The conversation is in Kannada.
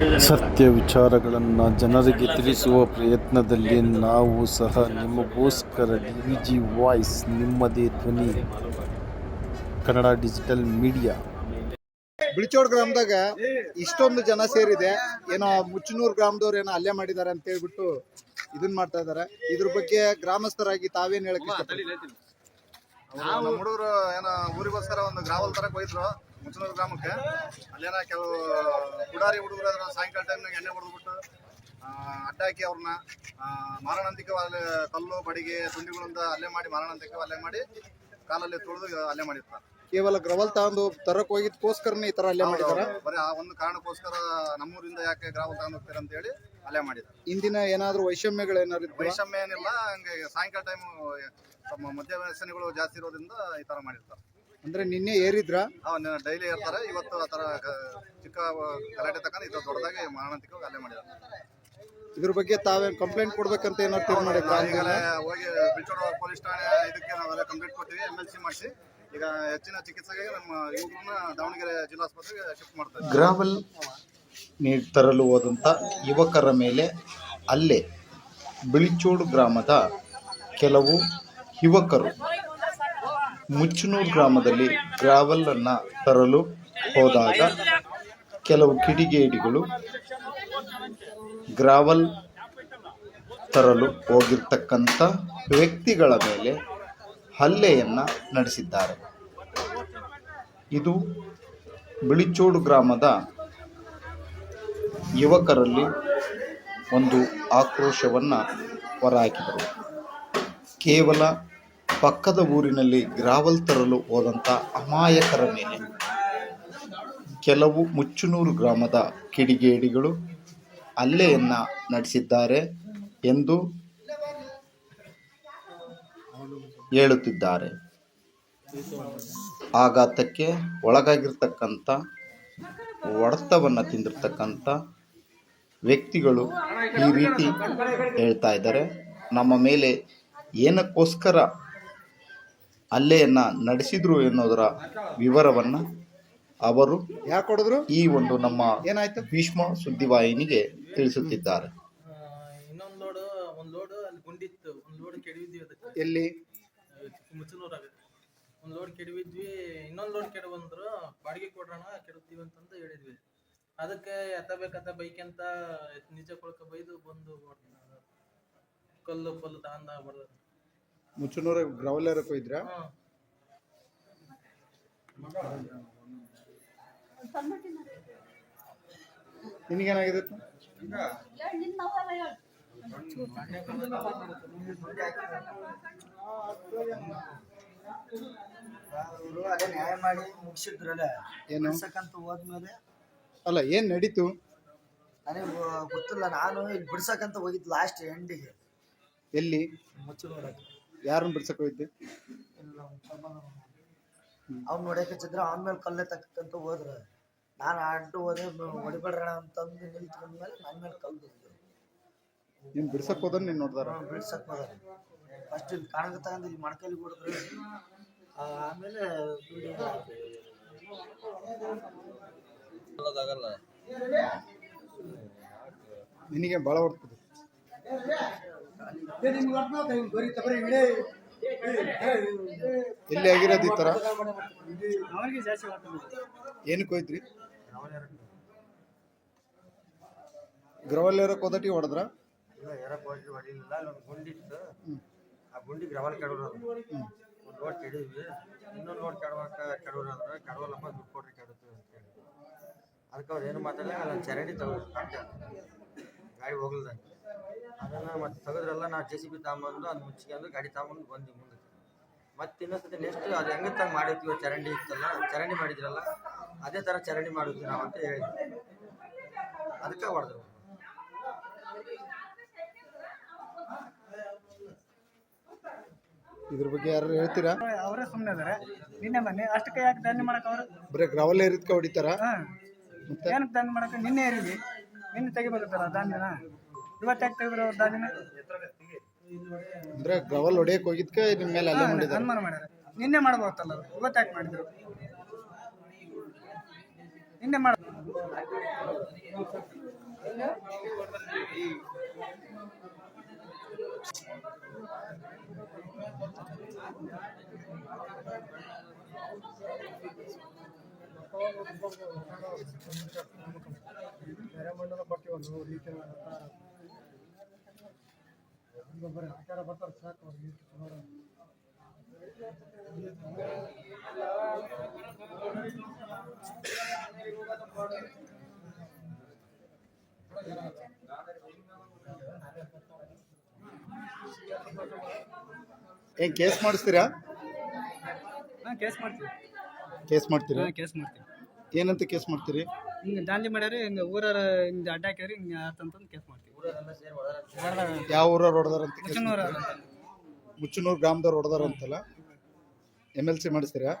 ಸತ್ಯ ವಿಚಾರಗಳನ್ನು ಜನರಿಗೆ ತಿಳಿಸುವ ಪ್ರಯತ್ನದಲ್ಲಿ ನಾವು ಸಹ ನಿಮಗೋಸ್ಕರ ಡಿ ವಿ ಜಿ ವಾಯ್ಸ್ ನಿಮ್ಮದೇ ಧ್ವನಿ. Kannada digital media. ಬಿಳಿಚೋಡ್ ಗ್ರಾಮದಾಗ ಇಷ್ಟೊಂದು ಜನ ಸೇರಿದೆ. ಏನೋ ಮುಚ್ಚನೂರು ಗ್ರಾಮದವ್ರು ಏನೋ ಅಲ್ಲೇ ಮಾಡಿದ್ದಾರೆ ಅಂತ ಹೇಳ್ಬಿಟ್ಟು ಇದನ್ನ ಮಾಡ್ತಾ ಇದಾರೆ. ಇದ್ರ ಬಗ್ಗೆ ಗ್ರಾಮಸ್ಥರಾಗಿ ತಾವೇನ್ ಹೇಳಕ್ ಇಷ್ಟಪಡ್ತೀರಿ? ಹುಡುಗರು ಏನೋ ಊರಿಗೋಸ್ಕರ ಒಂದು ಗ್ರಾವಲ್ ತರಕ್ ಹೋಯ್ದ್ರು ಮುಚ್ಚನೂರು ಗ್ರಾಮಕ್ಕೆ. ಅಲ್ಲೇನ ಕೆಲವು ಗುಡಾರಿ ಹುಡುಗರು ಅದರ ಸಾಯಂಕಾಲ ಟೈಮ್ನಾಗ ಎಣ್ಣೆ ಹೊಡೆದ್ಬಿಟ್ಟು ಅಡ್ಡಾಕಿ ಅವ್ರನ್ನ ಮಾರಣಾಂತಿಕ ಅಲ್ಲಿ ಕಲ್ಲು ಬಡಿಗೆ ತುಂಡಿಗಳಿಂದ ಅಲ್ಲೇ ಮಾಡಿ ಮಾರಣಾಂತಿಕ ಅಲ್ಲೇ ಮಾಡಿ ಕಾಲಲ್ಲಿ ತುಳಿದು ಅಲ್ಲೇ ಮಾಡಿರ್ತಾರೆ. ಕೇವಲ ಗ್ರವಲ್ ತಗೊಂಡು ತರಕ್ಕೆ ಹೋಗಿದ್ಕೋಸ್ಕರನೇ ಈ ತರ ಅಲ್ಲೇ ಮಾಡಿದ್ದಾರೆ ಬರೀ ಆ ಒಂದು ಕಾರಣಕ್ಕೋಸ್ಕರ ನಮ್ಮೂರಿಂದ ಯಾಕೆ ಗ್ರಾವಲ್ ತಗೊಂಡು ಹೋಗ್ತೀರ ಅಂತ ಹೇಳಿ ಅಲ್ಲೇ ಮಾಡಿದ್ದಾರೆ. ಇಂದಿನ ಏನಾದರೂ ವೈಷಮ್ಯಗಳು ಏನಾದ್ರು ವೈಷಮ್ಯ ಏನಿಲ್ಲ ಹಂಗೆ ಸಾಯಂಕಾಲ ಟೈಮ್ ತಮ್ಮ ಮದ್ಯ ವ್ಯಸನಗಳು ಜಾಸ್ತಿ ಇರೋದ್ರಿಂದ ಈ ತರ ಮಾಡಿರ್ತಾರೆ. ಅಂದ್ರೆ ನಿನ್ನೆ ಏರಿದ್ರ? ಡೈಲಿ ಏರ್ತಾರೆ. ಇವತ್ತು ಆ ಥರ ಚಿಕ್ಕ ಗಲಾಟೆ ತಗೊಂಡು ಇದು ದೊಡ್ಡದಾಗಿ ಮಾರಣಾಂತಿಕ ಅಲ್ಲೇ ಮಾಡಿದ್ದಾರೆ. ಇದ್ರ ಬಗ್ಗೆ ತಾವೇನು ಕಂಪ್ಲೇಂಟ್ ಕೊಡ್ಬೇಕಂತ ಏನೋ ತೀರ್ಮಾನ ಮಾಡಿ ಈಗಲೇ ಹೋಗಿ ಬಿಲ್ಚೋಡ ಪೊಲೀಸ್ ಠಾಣೆ ಇದಕ್ಕೆ ನಾವೆಲ್ಲ ಕಂಪ್ಲೇಂಟ್ ಕೊಡ್ತೀವಿ ಎಂ ಎಲ್ ಸಿ ಮಾಡಿಸಿ. ಈಗ ಹೆಚ್ಚಿನ ಚಿಕಿತ್ಸೆಗೆ ನಮ್ಮ ಯುವಕರನ್ನ ದಾವಣಗೆರೆ ಜಿಲ್ಲಾಸ್ಪತ್ರೆಗೆ ಶಿಫ್ಟ್ ಮಾಡ್ತಾರೆ ಗ್ರಾವಲ್ ನೀರು ತರಲು ಹೋದಂಥ ಯುವಕರ ಮೇಲೆ ಅಲ್ಲೇ ಬಿಳಿಚೋಡು ಗ್ರಾಮದ ಕೆಲವು ಯುವಕರು ಮುಚ್ಚನೂರು ಗ್ರಾಮದಲ್ಲಿ ಗ್ರಾವಲನ್ನು ತರಲು ಹೋದಾಗ ಕೆಲವು ಕಿಡಿಗೇಡಿಗಳು ಗ್ರಾವಲ್ ತರಲು ಹೋಗಿರ್ತಕ್ಕಂಥ ವ್ಯಕ್ತಿಗಳ ಮೇಲೆ ಹಲ್ಲೆಯನ್ನು ನಡೆಸಿದ್ದಾರೆ. ಇದು ಬಿಳಿಚೋಡು ಗ್ರಾಮದ ಯುವಕರಲ್ಲಿ ಒಂದು ಆಕ್ರೋಶವನ್ನು ಹೊರಹಾಕಿದರು. ಕೇವಲ ಪಕ್ಕದ ಊರಿನಲ್ಲಿ ಗ್ರಾವಲ್ ತರಲು ಹೋದಂಥ ಅಮಾಯಕರ ಮೇಲೆ. ಕೆಲವು ಮುಚ್ಚುನೂರು ಗ್ರಾಮದ ಕಿಡಿಗೇಡಿಗಳು ಹಲ್ಲೆಯನ್ನು ನಡೆಸಿದ್ದಾರೆ ಎಂದು ಹೇಳುತ್ತಿದ್ದಾರೆ. ಆಘಾತಕ್ಕೆ ಒಳಗಾಗಿರ್ತಕ್ಕಂಥ ಹೊಡೆತವನ್ನು ತಿಂದಿರ್ತಕ್ಕಂಥ ವ್ಯಕ್ತಿಗಳು ಈ ರೀತಿ ಹೇಳ್ತಾ ಇದ್ದಾರೆ. ನಮ್ಮ ಮೇಲೆ ಏನಕ್ಕೋಸ್ಕರ ಹಲ್ಲೆಯನ್ನು ನಡೆಸಿದ್ರು ಎನ್ನುವುದರ ವಿವರವನ್ನು ಅವರು ಯಾಕೊಡಿದ್ರು ಹೊಡೆದ್ರು ಈ ಒಂದು ನಮ್ಮ ಏನಾಯ್ತು? ಭೀಷ್ಮ ಸುದ್ದಿವಾಹಿನಿಗೆ ತಿಳಿಸುತ್ತಿದ್ದಾರೆ. ಇನ್ನೊಂದು ಲೋಡು ಒಂದು ಲೋಡು ಅಲ್ಲಿ ಗುಂಡಿತ್ತು. ಒಂದು ಲೋಡ್ ಕೆಡವಿದ್ವಿ ಅದಕ್ಕೆ. ಎಲ್ಲಿ? ಮುಚ್ಚನೂರಾಗ ಒಂದು ಲೋಡ್ ಕೆಡವಿದ್ವಿ ಇನ್ನೊಂದು ಲೋಡ್ ಕೆಡ ಬಂದ್ರು ಬಾಡಿಗೆ ಕೊಡ್ರಣ ಕೆಡವ್ತೀವಿ ಅಂತಂದು ಹೇಳಿದ್ವಿ. ಅದಕ್ಕೆ ಎತ್ತಬೇಕತ್ತ ಬೈಕ್ ಅಂತ ನಿಜ ಕೊಳಕ ಬೈದು ಬಂದು. ಕಲ್ಲು ಪಲ್ಲು ತಗೊಂಡ ಬರ್ದ ಮುಚ್ಚನೂರ ಹೋಗಿದ್ರ ಹ್ಮ್ ನಿನಗೇನಾಗಿದೆ ಅದೇ ನ್ಯಾಯ ಮಾಡಿ ಮುಗಿಸಿದ್ರಲ್ಲ ಏನು? ಬಿಡ್ಸಕ್ಕಂತ ಹೋದ್ಮೇಲೆ ಅಲ್ಲ ಏನ್ ನಡೀತು? ನನಗೆ ಗೊತ್ತಿಲ್ಲ. ನಾನು ಈಗ ಬಿಡ್ಸಕ್ಕಂತ ಹೋಗಿದ್ದು ಲಾಸ್ಟ್ ಎಂಡಿಗೆ ಎಲ್ಲಿ? ಮುಚ್ಚನೂರಾಗ ಯಾರನ್ನ ಬಿಡ್ಸಕ್ ಹೋಗಿದ್ದೆ? ಅವ್ನು ನೋಡಕ್ಕೆ ಚಿತ್ರ ಅವನ ಮೇಲೆ ಕಲ್ಲೆ ತಕ್ಕಂತ ಹೋದ್ರ. ನಾನು ಅಡ್ಡು ಹೋದೆ ಮ- ಹೊಡಿಬೇಡ್ರಣ ಅಂತಂದು ನಿಲ್ತ್ಕೊಂಡ್ಮೇಲೆ ನನ್ನ ಮೇಲೆ ಕಲ್ಲು ಬಿದ್ದು ನೀನ್ ಬಿಡ್ಸಕ್ ಹೋದ್ರೆ ನೀನು ನೋಡ್ದಾರ? ಬಿಡ್ಸಕ್ ಹೋದಾರೆ ಫಸ್ಟ್ ಇಲ್ಲಿ ಕಾಣಕ ತಗೊಂಡು ಇಲ್ಲಿ ಮಡ್ಕಲ್ಲಿ ಹೊಡೆದ್ರು ಆ, ಆಮೇಲೆ ನಿನಗೆ ಭಾಳ ಹೊಡ್ತದೆ. ಎಲ್ಲಿ ಆಗಿರೋದು ಈ ತರ? ಏನು ಹೋಯ್ತ್ರಿ? ಗ್ರವಲ್ ಏರಕ್ ಹೋದಟಿ ಹೊಡೆದ್ರ? ಇಲ್ಲ ಎರಕ್ಕೆ ಹೋಗಿ ಹೊಡಿಲಿಲ್ಲ. ಅಲ್ಲೊಂದು ಗುಂಡಿ ಇತ್ತು. ಆ ಗುಂಡಿ ಗ್ರವಲ್ ಕೆಡವ್ರು ಒಂದು ಲೋಡ್ ಕೆಡಿದ್ವಿ ಇನ್ನೊಂದು ಲೋಡ್ ಕೆಡವಾಗ ಕೆಡೋರು ಅಂದ್ರೆ ಕೆಡವಲ್ಲಪ್ಪ ದುಡ್ಡು ಕೊಡ್ರಿ ಕೆಡುತ್ತೆ ಅಂತ ಹೇಳಿ. ಅದಕ್ಕೆ ಅವ್ರು ಏನು ಮಾತಾಡಲಿಲ್ಲ ಅಲ್ಲೊಂದು ಚರಂಡಿ ತಗೋ ಗಾಡಿ ಹೋಗ್ಲ್ದ ಅದನ್ನು ಮತ್ತೆ ತೆಗೆದ್ರೆಲ್ಲ ನಾ ಜೆ ಸಿ ಬಿ ತಗೊಂಬಂದು ಅದು ಮುಚ್ಕೊಂಡು ಗಾಡಿ ತಗೊಂಬಂದು ಬಂದ್ವಿ ಮುಂದೆ. ಮತ್ತೆ ಇನ್ನೊಂದ್ಸತಿ ನೆಕ್ಸ್ಟ್ ಅದು ಹೆಂಗೆ ತಂಗ್ ಮಾಡಿರ್ತೀವಿ ಚರಂಡಿ ಇತ್ತಲ್ಲ ಚರಂಡಿ ಮಾಡಿದ್ರಲ್ಲ ಅದೇ ಥರ ಚರಂಡಿ ಮಾಡಿದ್ವಿ ನಾವು ಅಂತ ಹೇಳಿದ್ವಿ. ಅದಕ್ಕೆ ಹೊಡೆದ್ರು. ಇದ್ರ ಬಗ್ಗೆ ಯಾರು ಹೇಳ್ತೀರಾ? ಅವರೇ ಸುಮ್ಮನೆ ಇದಾರೆ. ನಿನ್ನೆ ಮನೆ ಅಷ್ಟಕ್ಕೆ ಯಾಕೆ ದಂಡ ಮಾಡಕ್ ಅವರು? ಬರೀ ಗ್ರವಲ್ ಏರಿದ್ಕ ಹೊಡಿತಾರ? ಏನಕ್ಕೆ ದಂಡ ಮಾಡಕ್ಕೆ ನಿನ್ನೆ ಏರಿದ್ವಿ. ನಿನ್ನೆ ತೆಗಿಬೇಕಾರ ದಾಂದಿನ ಇವತ್ತ್ಯಾಕೆ ತೆಗೆದ್ರು ಅಂದ್ರೆ ಗ್ರವಲ್ ಹೊಡೆಯಕ್ ಹೋಗಿದ್ಕೆ ನಿಮ್ ಮೇಲೆ ಅಲ್ಲೇ ಮಾಡಿದ್ದಾರೆ ಅನುಮಾನ ಮಾಡ್ಯಾರ. ನಿನ್ನೆ ಮಾಡ್ಬೋದಲ್ಲ ಅವ್ರು? ಇವತ್ತ್ಯಾಕೆ ಮಾಡಿದ್ರು? ನಿನ್ನೆ ಮಾಡ ನರಮಂಡಲ ಒಂದು ರೀತಿಯ ಗೊಬ್ಬರ ಆಚಾರ ಬರ್ತಾರೆ ಸಾಕು ಅವ್ರಿಗೆ ಏನ್ ಕೇಸ್ ಮಾಡಿಸ್ತೀರಾ? ಹಾಂ ಕೇಸ್ ಮಾಡ್ತೀವಿ. ಕೇಸ್ ಮಾಡ್ತೀರಾ? ಕೇಸ್ ಮಾಡ್ತೀವಿ. ಏನಂತ ಕೇಸ್ ಮಾಡ್ತೀರಿ? ಹಿಂಗೆ ದಾಂಧಿ ಮಾಡ್ಯಾರ ಹಿಂಗೆ ಊರ ಹಿಂಗೆ ಅಡ್ಡ ಹಿಂಗ ಹಿಂಗೆ ಆತಂತಂದು ಕೇಸ್ ಮಾಡ್ತೀವಿ. ಯಾವ ಊರವ್ರು ಹೊಡೆದಾರಂತ ಅಂತ ಮುಚ್ಚನೂರ ಗ್ರಾಮದವ್ರು ಹೊಡೆದಾರಂತಲ್ಲ ಎಂ ಎಲ್ ಸಿ ಮಾಡಿಸ್ತೀರಾ?